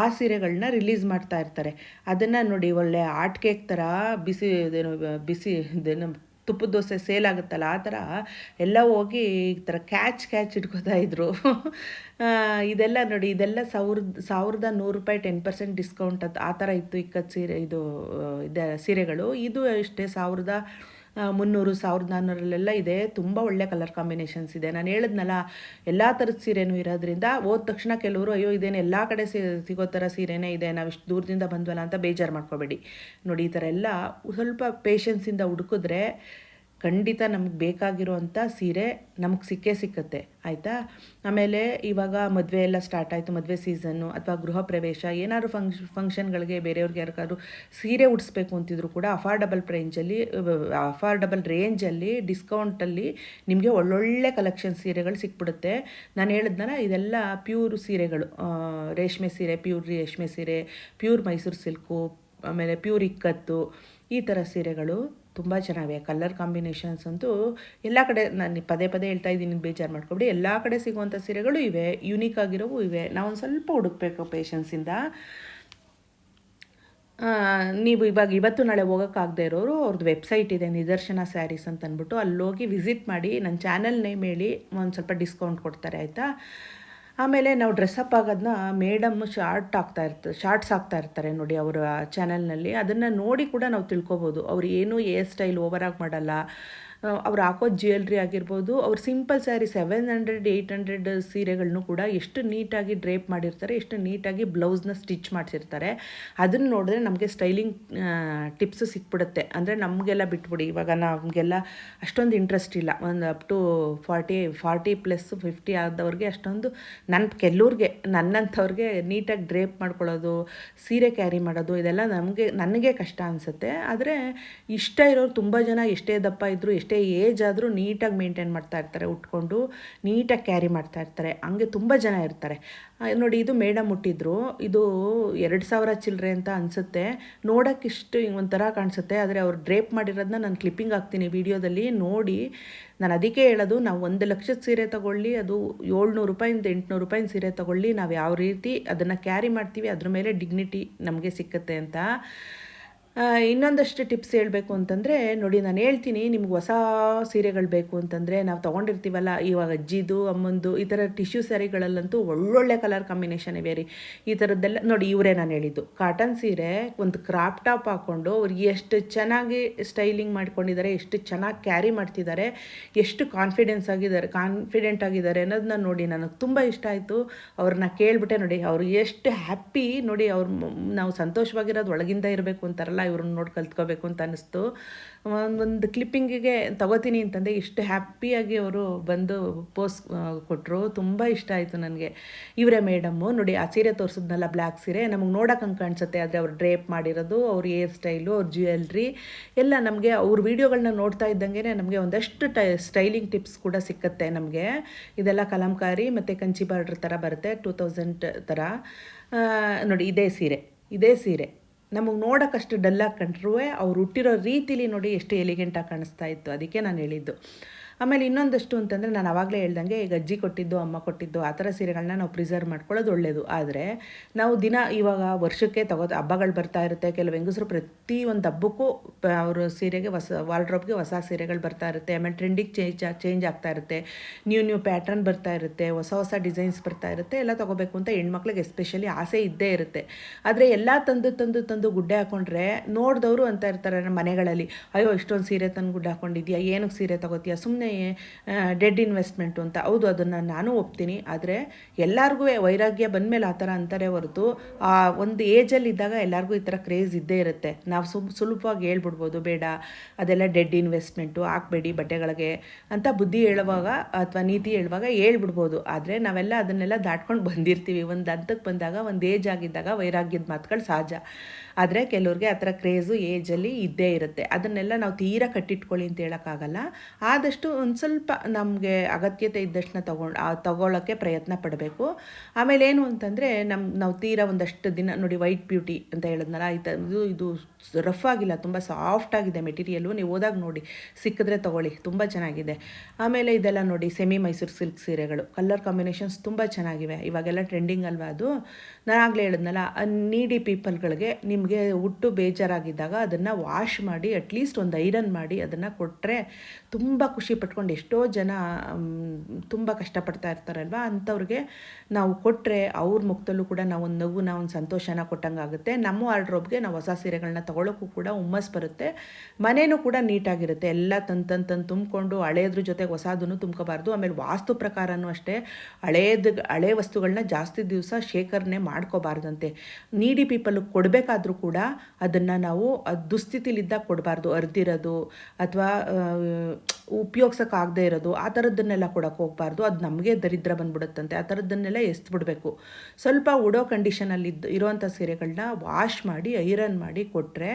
ಆ ಸೀರೆಗಳನ್ನ ರಿಲೀಸ್ ಮಾಡ್ತಾ ಇರ್ತಾರೆ. ಅದನ್ನು ನೋಡಿ ಒಳ್ಳೆ ಆಟ್ ಕೇಕ್ ಥರ ಬಿಸಿ ಬಿಸಿ ಇದೇನು ತುಪ್ಪದ ದೋಸೆ ಸೇಲ್ ಆಗುತ್ತಲ್ಲ, ಆ ಥರ ಎಲ್ಲ ಹೋಗಿ ಈ ಥರ ಕ್ಯಾಚ್ ಕ್ಯಾಚ್ ಇಟ್ಕೋತಾ ಇದ್ರು. ಇದೆಲ್ಲ ನೋಡಿ, ಇದೆಲ್ಲ ಸಾವಿರದ ಸಾವಿರದ ನೂರು ರೂಪಾಯಿ ಟೆನ್ ಪರ್ಸೆಂಟ್ ಡಿಸ್ಕೌಂಟ್ ಅದು ಆ ಥರ ಇತ್ತು ಇಕ್ಕದ ಸೀರೆ, ಇದು ಇದೆ ಸೀರೆಗಳು. ಇದು ಇಷ್ಟೇ ಸಾವಿರದ ಮುನ್ನೂರು, ಸಾವಿರದ ನಾನ್ನೂರಲ್ಲೆಲ್ಲ ಇದೆ. ತುಂಬ ಒಳ್ಳೆ ಕಲರ್ ಕಾಂಬಿನೇಷನ್ಸ್ ಇದೆ. ನಾನು ಹೇಳಿದ್ನಲ್ಲ, ಎಲ್ಲ ಥರದ ಸೀರೆನೂ ಇರೋದ್ರಿಂದ ಹೋದ ತಕ್ಷಣ ಕೆಲವರು, ಅಯ್ಯೋ, ಇದೇನು ಎಲ್ಲ ಕಡೆ ಸಿಗೋ ಥರ ಸೀರೆನೇ ಇದೆ, ನಾವು ಇಷ್ಟು ದೂರದಿಂದ ಬಂದ್ವಲ್ಲ ಅಂತ ಬೇಜಾರು ಮಾಡ್ಕೋಬೇಡಿ. ನೋಡಿ, ಈ ಥರ ಎಲ್ಲ ಸ್ವಲ್ಪ ಪೇಷನ್ಸಿಂದ ಹುಡುಕಿದ್ರೆ ಖಂಡಿತ ನಮಗೆ ಬೇಕಾಗಿರೋವಂಥ ಸೀರೆ ನಮಗೆ ಸಿಕ್ಕೇ ಸಿಕ್ಕತ್ತೆ, ಆಯಿತಾ? ಆಮೇಲೆ ಇವಾಗ ಮದುವೆ ಎಲ್ಲ ಸ್ಟಾರ್ಟ್ ಆಯಿತು, ಮದುವೆ ಸೀಸನ್ನು ಅಥವಾ ಗೃಹ ಪ್ರವೇಶ, ಏನಾದ್ರು ಫಂಕ್ಷ ಫಂಕ್ಷನ್ಗಳಿಗೆ ಬೇರೆಯವ್ರಿಗೆ ಯಾರಿಗಾದ್ರು ಸೀರೆ ಉಡಿಸ್ಬೇಕು ಅಂತಿದ್ರು ಕೂಡ ಅಫಾರ್ಡಬಲ್ ರೇಂಜಲ್ಲಿ ಅಫಾರ್ಡಬಲ್ ರೇಂಜಲ್ಲಿ ಡಿಸ್ಕೌಂಟಲ್ಲಿ ನಿಮಗೆ ಒಳ್ಳೊಳ್ಳೆ ಕಲೆಕ್ಷನ್ ಸೀರೆಗಳು ಸಿಕ್ಬಿಡುತ್ತೆ. ನಾನು ಹೇಳಿದ್ನಲ್ಲ, ಇದೆಲ್ಲ ಪ್ಯೂರ್ ಸೀರೆಗಳು ರೇಷ್ಮೆ ಸೀರೆ ಪ್ಯೂರ್ ರೇಷ್ಮೆ ಸೀರೆ ಪ್ಯೂರ್ ಮೈಸೂರು ಸಿಲ್ಕು ಆಮೇಲೆ ಪ್ಯೂರ್ ಇಕ್ಕತ್ತು, ಈ ಥರ ಸೀರೆಗಳು. ತುಂಬ ಚೆನ್ನಾಗಿವೆ ಕಲರ್ ಕಾಂಬಿನೇಷನ್ಸ್ ಅಂತೂ ಎಲ್ಲ ಕಡೆ ನಾನು ಪದೇ ಪದೇ ಹೇಳ್ತಾ ಇದ್ದೀನಿ, ಬೇಜಾರು ಮಾಡ್ಕೊಬಿಡಿ. ಎಲ್ಲ ಕಡೆ ಸಿಗುವಂಥ ಸೀರೆಗಳು ಇವೆ ಯುನೀಕ್ ಆಗಿರೋವು ಇವೆ. ನಾವೊಂದು ಸ್ವಲ್ಪ ಹುಡುಕ್ಬೇಕು ಪೇಷನ್ಸಿಂದ ನೀವು ಇವಾಗ ಇವತ್ತು ನಾಳೆ ಹೋಗೋಕ್ಕಾಗದೇ ಇರೋರು ಅವ್ರದ್ದು ವೆಬ್ಸೈಟ್ ಇದೆ, ನಿದರ್ಶನ ಸ್ಯಾರೀಸ್ ಅಂತ ಅಂದ್ಬಿಟ್ಟು ಅಲ್ಲಿ ಹೋಗಿ ವಿಸಿಟ್ ಮಾಡಿ ನನ್ನ ಚಾನಲ್ ನೇಮ್ ಹೇಳಿ ಒಂದು ಸ್ವಲ್ಪ ಡಿಸ್ಕೌಂಟ್ ಕೊಡ್ತಾರೆ, ಆಯಿತಾ? ಆಮೇಲೆ ನಾವು ಡ್ರೆಸ್ಅಪ್ ಆಗೋದನ್ನ ಮೇಡಮ್ ಶಾರ್ಟ್ ಆಗ್ತಾ ಇರ್ತಾರೆ ಶಾರ್ಟ್ಸ್ ಆಗ್ತಾ ಇರ್ತಾರೆ ನೋಡಿ ಅವರ ಚಾನಲ್ನಲ್ಲಿ ಅದನ್ನು ನೋಡಿ ಕೂಡ ನಾವು ತಿಳ್ಕೊಬೋದು. ಅವ್ರು ಏನು ಏರ್ ಸ್ಟೈಲ್ ಓವರಾಗಿ ಮಾಡಲ್ಲ. ಅವ್ರು ಹಾಕೋ ಜ್ಯುವೆಲ್ರಿ ಆಗಿರ್ಬೋದು, ಅವ್ರು simple saree seven hundred eight hundred ಸೀರೆಗಳನ್ನು ಕೂಡ ಎಷ್ಟು ನೀಟಾಗಿ ಡ್ರೇಪ್ ಮಾಡಿರ್ತಾರೆ, ಎಷ್ಟು ನೀಟಾಗಿ ಬ್ಲೌಸ್ನ ಸ್ಟಿಚ್ ಮಾಡಿಸಿರ್ತಾರೆ. ಅದನ್ನು ನೋಡಿದ್ರೆ ನಮಗೆ ಸ್ಟೈಲಿಂಗ್ ಟಿಪ್ಸು ಸಿಕ್ಬಿಡುತ್ತೆ. ಅಂದರೆ ನಮಗೆಲ್ಲ ಬಿಟ್ಬಿಡಿ, ಇವಾಗ ನಮಗೆಲ್ಲ ಅಷ್ಟೊಂದು ಇಂಟ್ರೆಸ್ಟ್ ಇಲ್ಲ. ಒಂದು up to forty forty plus fifty ಆದವ್ರಿಗೆ ಅಷ್ಟೊಂದು ನನ್ನ ಕೆಲವ್ರಿಗೆ, ನನ್ನಂಥವ್ರಿಗೆ ನೀಟಾಗಿ ಡ್ರೇಪ್ ಮಾಡ್ಕೊಳ್ಳೋದು, ಸೀರೆ ಕ್ಯಾರಿ ಮಾಡೋದು, ಇದೆಲ್ಲ ನಮಗೆ, ನನಗೆ ಕಷ್ಟ ಅನಿಸುತ್ತೆ. ಆದರೆ ಇಷ್ಟ ಇರೋರು ತುಂಬ ಜನ ಎಷ್ಟೇ ದಪ್ಪ ಇದ್ದರೂ ಎಷ್ಟೇ ಏಜ್ ಆದರೂ ನೀಟಾಗಿ ಮೇಂಟೈನ್ ಮಾಡ್ತಾ ಇರ್ತಾರೆ, ಉಟ್ಕೊಂಡು ನೀಟಾಗಿ ಕ್ಯಾರಿ ಮಾಡ್ತಾ ಇರ್ತಾರೆ. ಹಂಗೆ ತುಂಬ ಜನ ಇರ್ತಾರೆ. ನೋಡಿ ಇದು ಮೇಡಮ್ ಮುಟ್ಟಿದ್ರು. ಇದು ಎರಡು ಸಾವಿರ ಚಿಲ್ಲರೆ ಅಂತ ಅನಿಸುತ್ತೆ. ನೋಡೋಕ್ಕೆ ಇಷ್ಟು ಒಂಥರ ಕಾಣಿಸುತ್ತೆ. ಆದರೆ ಅವ್ರು ಡ್ರೇಪ್ ಮಾಡಿರೋದನ್ನ ನಾನು ಕ್ಲಿಪ್ಪಿಂಗ್ ಹಾಕ್ತೀನಿ ವಿಡಿಯೋದಲ್ಲಿ. ನೋಡಿ, ನಾನು ಅದಕ್ಕೆ ಹೇಳೋದು, ನಾವು ಒಂದು ಲಕ್ಷದ ಸೀರೆ ತಗೊಳ್ಳಿ, ಅದು ಏಳ್ನೂರು ರೂಪಾಯಿಂದ ಎಂಟುನೂರು ರೂಪಾಯಿನ ಸೀರೆ ತಗೊಳ್ಳಿ, ನಾವು ಯಾವ ರೀತಿ ಅದನ್ನು ಕ್ಯಾರಿ ಮಾಡ್ತೀವಿ, ಅದ್ರ ಮೇಲೆ ಡಿಗ್ನಿಟಿ ನಮಗೆ ಸಿಕ್ಕುತ್ತೆ ಅಂತ. ಇನ್ನೊಂದಷ್ಟು ಟಿಪ್ಸ್ ಹೇಳಬೇಕು ಅಂತಂದರೆ, ನೋಡಿ ನಾನು ಹೇಳ್ತೀನಿ, ನಿಮ್ಗೆ ಹೊಸ ಸೀರೆಗಳು ಬೇಕು ಅಂತಂದರೆ, ನಾವು ತೊಗೊಂಡಿರ್ತೀವಲ್ಲ, ಇವಾಗ ಅಜ್ಜಿದು, ಅಮ್ಮಂದು, ಈ ಥರ ಟಿಶ್ಯೂ ಸ್ಯಾರಿಗಳಲ್ಲಂತೂ ಒಳ್ಳೊಳ್ಳೆ ಕಲರ್ ಕಾಂಬಿನೇಷನ್ ಇವೆ ರೀ. ಈ ಥರದ್ದೆಲ್ಲ ನೋಡಿ ಇವರೇ ನಾನು ಹೇಳಿದ್ದು. ಕಾಟನ್ ಸೀರೆ ಒಂದು ಕ್ರಾಪ್ ಟಾಪ್ ಹಾಕ್ಕೊಂಡು ಅವ್ರಿಗೆ ಎಷ್ಟು ಚೆನ್ನಾಗಿ ಸ್ಟೈಲಿಂಗ್ ಮಾಡ್ಕೊಂಡಿದ್ದಾರೆ ಎಷ್ಟು ಚೆನ್ನಾಗಿ ಕ್ಯಾರಿ ಮಾಡ್ತಿದ್ದಾರೆ ಎಷ್ಟು ಕಾನ್ಫಿಡೆನ್ಸ್ ಆಗಿದ್ದಾರೆ ಕಾನ್ಫಿಡೆಂಟ್ ಆಗಿದ್ದಾರೆ ಅನ್ನೋದನ್ನ ನೋಡಿ ನನಗೆ ತುಂಬ ಇಷ್ಟ ಆಯಿತು. ಅವ್ರನ್ನ ಕೇಳಿಬಿಟ್ಟೆ ನೋಡಿ, ಅವ್ರು ಎಷ್ಟು ಹ್ಯಾಪಿ ನೋಡಿ ಅವ್ರು ನಾವು ಸಂತೋಷವಾಗಿರೋದು ಒಳಗಿಂದ ಇರಬೇಕು ಅಂತಾರಲ್ಲ ಇವ್ರನ್ನ ನೋಡಿ ಕಲ್ತ್ಕೋಬೇಕು ಅಂತ ಅನ್ನಿಸ್ತು. ಒಂದೊಂದು ಕ್ಲಿಪ್ಪಿಂಗಿಗೆ ತಗೋತೀನಿ ಅಂತಂದರೆ ಇಷ್ಟು ಹ್ಯಾಪಿಯಾಗಿ ಅವರು ಬಂದು ಪೋಸ್ ಕೊಟ್ಟರು ತುಂಬ ಇಷ್ಟ ಆಯಿತು ನನಗೆ. ಇವರೇ ಮೇಡಮ್ಮು ನೋಡಿ ಆ ಸೀರೆ ತೋರಿಸಿದ್ನಲ್ಲ ಬ್ಲ್ಯಾಕ್ ಸೀರೆ, ನಮಗೆ ನೋಡೋಕೆ ಹಂಗೆ ಕಾಣಿಸುತ್ತೆ. ಆದರೆ ಅವ್ರು ಡ್ರೇಪ್ ಮಾಡಿರೋದು, ಅವ್ರ ಏರ್ ಸ್ಟೈಲು ಅವ್ರ ಜ್ಯುವೆಲ್ರಿ ಎಲ್ಲ ನಮಗೆ ಅವ್ರ ವೀಡಿಯೋಗಳನ್ನ ನೋಡ್ತಾ ಇದ್ದಂಗೆ ನಮಗೆ ಒಂದಷ್ಟು ಟೈ ಸ್ಟೈಲಿಂಗ್ ಟಿಪ್ಸ್ ಕೂಡ ಸಿಕ್ಕತ್ತೆ ನಮಗೆ. ಇದೆಲ್ಲ ಕಲಂಕಾರಿ ಮತ್ತು ಕಂಚಿ ಬಾರ್ಡ್ರ್ ಥರ ಬರುತ್ತೆ ಟೂ ತೌಸಂಡ್ ಥರ. ನೋಡಿ ಇದೇ ಸೀರೆ ಇದೇ ಸೀರೆ. ನಮಗೆ ನೋಡೋಕ್ಕಷ್ಟು ಡಲ್ಲಾಗಿ ಕಂಡ್ರೂ ಅವ್ರು ಹುಟ್ಟಿರೋ ರೀತಿಲಿ ನೋಡಿ ಎಷ್ಟು ಎಲಿಗೆಂಟಾಗಿ ಕಾಣಿಸ್ತಾ ಇತ್ತು. ಅದಕ್ಕೆ ನಾನು ಹೇಳಿದ್ದು. ಆಮೇಲೆ ಇನ್ನೊಂದಷ್ಟು ಅಂತಂದರೆ ನಾನು ಆವಾಗಲೇ ಹೇಳ್ದಂಗೆ ಈಗ ಅಜ್ಜಿ ಕೊಟ್ಟಿದ್ದು, ಅಮ್ಮ ಕೊಟ್ಟಿದ್ದು, ಆ ಥರ ಸೀರೆಗಳನ್ನ ನಾವು ಪ್ರಿಸರ್ವ್ ಮಾಡ್ಕೊಳ್ಳೋದು ಒಳ್ಳೆಯದು ಆದರೆ ನಾವು ದಿನ ಇವಾಗ ವರ್ಷಕ್ಕೆ ತಗೋದು ಹಬ್ಬಗಳು ಬರ್ತಾ ಇರುತ್ತೆ, ಕೆಲವು ಹೆಂಗಸರು ಪ್ರತಿ ಒಂದು ಹಬ್ಬಕ್ಕೂ ಅವರು ಸೀರೆಗೆ ಹೊಸ, ವಾರ್ಡ್ರೋಬ್ಗೆ ಹೊಸ ಸೀರೆಗಳು ಬರ್ತಾ ಇರುತ್ತೆ, ಆಮೇಲೆ ಟ್ರೆಂಡಿಗೆ ಚೇಂಜ್ ಚೇಂಜ್ ಆಗ್ತಾ ಇರುತ್ತೆ ನ್ಯೂ ನ್ಯೂ ಪ್ಯಾಟರ್ನ್ ಬರ್ತಾ ಇರುತ್ತೆ, ಹೊಸ ಹೊಸ ಡಿಸೈನ್ಸ್ ಬರ್ತಾ ಇರುತ್ತೆ, ಎಲ್ಲ ತಗೋಬೇಕು ಅಂತ ಹೆಣ್ಮಕ್ಳಿಗೆ ಎಸ್ಪೆಷಲಿ ಆಸೆ ಇದ್ದೇ ಇರುತ್ತೆ. ಆದರೆ ಎಲ್ಲ ತಂದು ತಂದು ತಂದು ಗುಡ್ಡೆ ಹಾಕೊಂಡ್ರೆ ನೋಡಿದವರು ಅಂತ ಇರ್ತಾರೆ ಮನೆಗಳಲ್ಲಿ. ಅಯ್ಯೋ, ಇಷ್ಟೊಂದು ಸೀರೆ ತಂದು ಗುಡ್ಡೆ ಹಾಕೊಂಡಿದ್ಯಾ, ಏನಕ್ಕೆ ಸೀರೆ ತಗೋತೀಯಾ ಸುಮ್ಮನೆ ಡೆಡ್ ಇನ್ವೆಸ್ಟ್ಮೆಂಟು ಅಂತ. ಹೌದು, ಅದನ್ನು ನಾನು ಒಪ್ತೀನಿ. ಆದರೆ ಎಲ್ಲರಿಗೂ ವೈರಾಗ್ಯ ಬಂದಮೇಲೆ ಆ ಥರ ಅಂತಾರೆ ಹೊರತು, ಆ ಒಂದು ಏಜಲ್ಲಿ ಇದ್ದಾಗ ಎಲ್ಲರಿಗೂ ಈ ಥರ ಕ್ರೇಜ್ ಇದ್ದೇ ಇರುತ್ತೆ. ನಾವು ಸುಲಭವಾಗಿ ಹೇಳ್ಬಿಡ್ಬೋದು, ಬೇಡ, ಅದೆಲ್ಲ ಡೆಡ್ ಇನ್ವೆಸ್ಟ್ಮೆಂಟು ಹಾಕ್ಬೇಡಿ, ಬಟ್ಟೆಗಳಿಗೆ ಅಂತ ಬುದ್ಧಿ ಹೇಳುವಾಗ ಅಥವಾ ನೀತಿ ಹೇಳುವಾಗ ಹೇಳ್ಬಿಡ್ಬೋದು. ಆದರೆ ನಾವೆಲ್ಲ ಅದನ್ನೆಲ್ಲ ದಾಟ್ಕೊಂಡು ಬಂದಿರ್ತೀವಿ. ಒಂದು ಹಂತಕ್ಕೆ ಬಂದಾಗ, ಒಂದು ಏಜ್ ಆಗಿದ್ದಾಗ ವೈರಾಗ್ಯದ ಮಾತುಗಳು ಸಹಜ. ಆದರೆ ಕೆಲವ್ರಿಗೆ ಆ ಥರ ಕ್ರೇಜು, ಏಜಲ್ಲಿ ಇದ್ದೇ ಇರುತ್ತೆ. ಅದನ್ನೆಲ್ಲ ನಾವು ತೀರಾ ಕಟ್ಟಿಟ್ಕೊಳ್ಳಿ ಅಂತ ಹೇಳೋಕ್ಕಾಗಲ್ಲ. ಆದಷ್ಟು ಒಂದು ಸ್ವಲ್ಪ ನಮಗೆ ಅಗತ್ಯತೆ ಇದ್ದಷ್ಟನ್ನ ತಗೊಂಡು ತಗೊಳ್ಳೋಕ್ಕೆ ಪ್ರಯತ್ನ ಪಡಬೇಕು. ಆಮೇಲೆ ಏನು ಅಂತಂದರೆ ನಮ್ಮ ನಾವು ತೀರಾ ಒಂದಷ್ಟು ದಿನ ನೋಡಿ ವೈಟ್ ಬ್ಯೂಟಿ ಅಂತ ಹೇಳಿದ್ನಲ್ಲ ಆಯ್ತು ಇದು ಇದು ರಫ್ ಆಗಿಲ್ಲ, ತುಂಬ ಸಾಫ್ಟ್ ಆಗಿದೆ ಮೆಟೀರಿಯಲು ನೀವು ಹೋದಾಗ ನೋಡಿ, ಸಿಕ್ಕಿದ್ರೆ ತೊಗೊಳ್ಳಿ, ತುಂಬ ಚೆನ್ನಾಗಿದೆ. ಆಮೇಲೆ ಇದೆಲ್ಲ ನೋಡಿ, ಸೆಮಿ ಮೈಸೂರು ಸಿಲ್ಕ್ ಸೀರೆಗಳು. ಕಲರ್ ಕಾಂಬಿನೇಷನ್ಸ್ ತುಂಬ ಚೆನ್ನಾಗಿವೆ. ಇವಾಗೆಲ್ಲ ಟ್ರೆಂಡಿಂಗ್ ಅಲ್ವಾ ಅದು? ನಾನು ಆಗಲೇ ಹೇಳಿದ್ನಲ್ಲ ನೀಡಿ ಪೀಪಲ್ಗಳಿಗೆ ನಿಮಗೆ ಹುಟ್ಟು ಬೇಜಾರಾಗಿದ್ದಾಗ ಅದನ್ನು ವಾಶ್ ಮಾಡಿ ಅಟ್ಲೀಸ್ಟ್ ಒಂದು ಐರನ್ ಮಾಡಿ ಅದನ್ನು ಕೊಟ್ಟರೆ ತುಂಬ ಖುಷಿ ಪಟ್ಕೊಂಡು ಎಷ್ಟೋ ಜನ ತುಂಬ ಕಷ್ಟಪಡ್ತಾ ಇರ್ತಾರಲ್ವ? ಅಂಥವ್ರಿಗೆ ನಾವು ಕೊಟ್ಟರೆ ಅವ್ರ ಮುಖದಲ್ಲೂ ಕೂಡ ನಾವು ಒಂದು ನಗುನ ಒಂದು ಸಂತೋಷನ ಕೊಟ್ಟಂಗೆ ಆಗುತ್ತೆ. ನಮ್ಮ ವಾರ್ಡ್ರೋಬ್ಗೆ ನಾವು ಹೊಸ ಸೀರೆಗಳನ್ನ ತಗೊಳ್ಳೋಕ್ಕೂ ಕೂಡ ಹುಮ್ಮಸ್ ಬರುತ್ತೆ. ಮನೇನೂ ಕೂಡ ನೀಟಾಗಿರುತ್ತೆ. ಎಲ್ಲ ತಂದು ತಂದು ತುಂಬಿಕೊಂಡು ಹಳೇದ್ರ ಜೊತೆಗೆ ಹೊಸದನ್ನು ತುಂಬ್ಕೋಬಾರ್ದು. ಆಮೇಲೆ ವಾಸ್ತು ಪ್ರಕಾರನೂ ಅಷ್ಟೇ ಹಳೇದು, ಹಳೆ ವಸ್ತುಗಳನ್ನ ಜಾಸ್ತಿ ದಿವಸ ಶೇಖರಣೆ ಮಾಡ್ಕೋಬಾರ್ದಂತೆ. ನೀಡಿ ಪೀಪಲ್ ಕೊಡಬೇಕಾದ್ರೂ ಕೂಡ ಅದನ್ನು ನಾವು ದುಸ್ಥಿತಿಲಿದ್ದಾಗ ಕೊಡಬಾರ್ದು ಅರ್ದಿರೋದು ಅಥವಾ ಉಪಯೋಗ್ಸೋಕ್ಕಾಗದೇ ಇರೋದು, ಆ ಥರದ್ದನ್ನೆಲ್ಲ ಕೊಡೋಕೆ ಹೋಗಬಾರ್ದು. ಅದು ನಮಗೆ ದರಿದ್ರ ಬಂದ್ಬಿಡುತ್ತಂತೆ. ಆ ಥರದ್ದನ್ನೆಲ್ಲ ಎಸ್ಬಿಡ್ಬೇಕು. ಸ್ವಲ್ಪ ಉಡೋ ಕಂಡೀಷನಲ್ಲಿ ಇರೋವಂಥ ಸೀರೆಗಳನ್ನ ವಾಶ್ ಮಾಡಿ, ಐರನ್ ಮಾಡಿ ಕೊಟ್ಟರೆ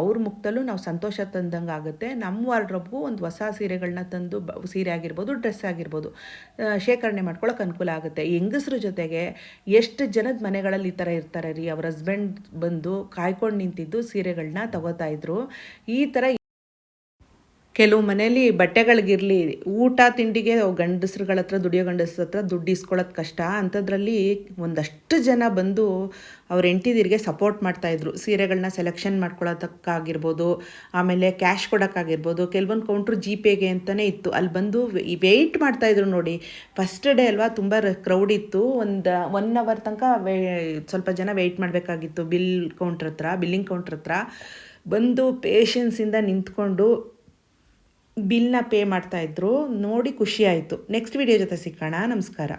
ಅವ್ರ ಮುಖದಲ್ಲೂ ನಾವು ಸಂತೋಷ ತಂದಂಗೆ ಆಗುತ್ತೆ. ನಮ್ಮ ವಾರ್ಡ್ರೋಬ್ಗೂ ಒಂದು ಹೊಸ ಸೀರೆಗಳನ್ನ ತಂದು ಸೀರೆ ಆಗಿರ್ಬೋದು, ಡ್ರೆಸ್ ಆಗಿರ್ಬೋದು ಶೇಖರಣೆ ಮಾಡ್ಕೊಳ್ಳೋಕೆ ಅನುಕೂಲ ಆಗುತ್ತೆ. ಹೆಂಗಸ್ರ ಜೊತೆಗೆ ಎಷ್ಟು ಜನದ ಮನೆಗಳಲ್ಲಿ ಈ ಥರ ಇರ್ತಾರೆ ರೀ? ಅವ್ರ ಹಸ್ಬೆಂಡ್ ಬಂದು ಕಾಯ್ಕೊಂಡು ನಿಂತಿದ್ದು ಸೀರೆಗಳನ್ನ ತಗೋತಾ ಇದ್ರು. ಈ ಥರ ಕೆಲವು ಮನೇಲಿ ಬಟ್ಟೆಗಳಿಗಿರಲಿ, ಊಟ ತಿಂಡಿಗೆ ಗಂಡಸ್ರುಗಳ ಹತ್ರ, ದುಡಿಯೋ ಗಂಡಸ್ರ ಹತ್ರ ದುಡ್ಡು ಇಸ್ಕೊಳ್ಳೋದು ಕಷ್ಟ. ಅಂಥದ್ರಲ್ಲಿ ಒಂದಷ್ಟು ಜನ ಬಂದು ಅವ್ರ ಹೆಂಡತಿದಿರಿಗೆ ಸಪೋರ್ಟ್ ಮಾಡ್ತಾಯಿದ್ರು ಸೀರೆಗಳನ್ನ ಸೆಲೆಕ್ಷನ್ ಮಾಡ್ಕೊಳ್ಳೋದಕ್ಕಾಗಿರ್ಬೋದು ಆಮೇಲೆ ಕ್ಯಾಶ್ ಕೊಡೋಕ್ಕಾಗಿರ್ಬೋದು. ಕೆಲವೊಂದು ಕೌಂಟ್ರು ಜಿ ಪೇಗೆ ಅಂತಲೇ ಇತ್ತು. ಅಲ್ಲಿ ಬಂದು ವೆಯ್ಟ್ ಮಾಡ್ತಾಯಿದ್ರು ನೋಡಿ. ಫಸ್ಟ್ ಡೇ ಅಲ್ವಾ ತುಂಬ ಕ್ರೌಡ್ ಇತ್ತು. ಒಂದು ಒನ್ ಅವರ್ ತನಕ ವೇ, ಸ್ವಲ್ಪ ಜನ ವೆಯ್ಟ್ ಮಾಡಬೇಕಾಗಿತ್ತು. ಬಿಲ್ ಕೌಂಟ್ರ್ ಹತ್ರ ಬಿಲ್ಲಿಂಗ್ ಕೌಂಟ್ರ್ ಹತ್ರ. ಬಂದು ಪೇಷನ್ಸಿಂದ ನಿಂತ್ಕೊಂಡು ಬಿಲ್ನ ಪೇ ಮಾಡ್ತಾ ಮಾಡ್ತಾಯಿದ್ರು ನೋಡಿ ಖುಷಿ ಆಯಿತು. ನೆಕ್ಸ್ಟ್ ವಿಡಿಯೋ ಜೊತೆ ಸಿಕ್ಕೋಣ ನಮಸ್ಕಾರ.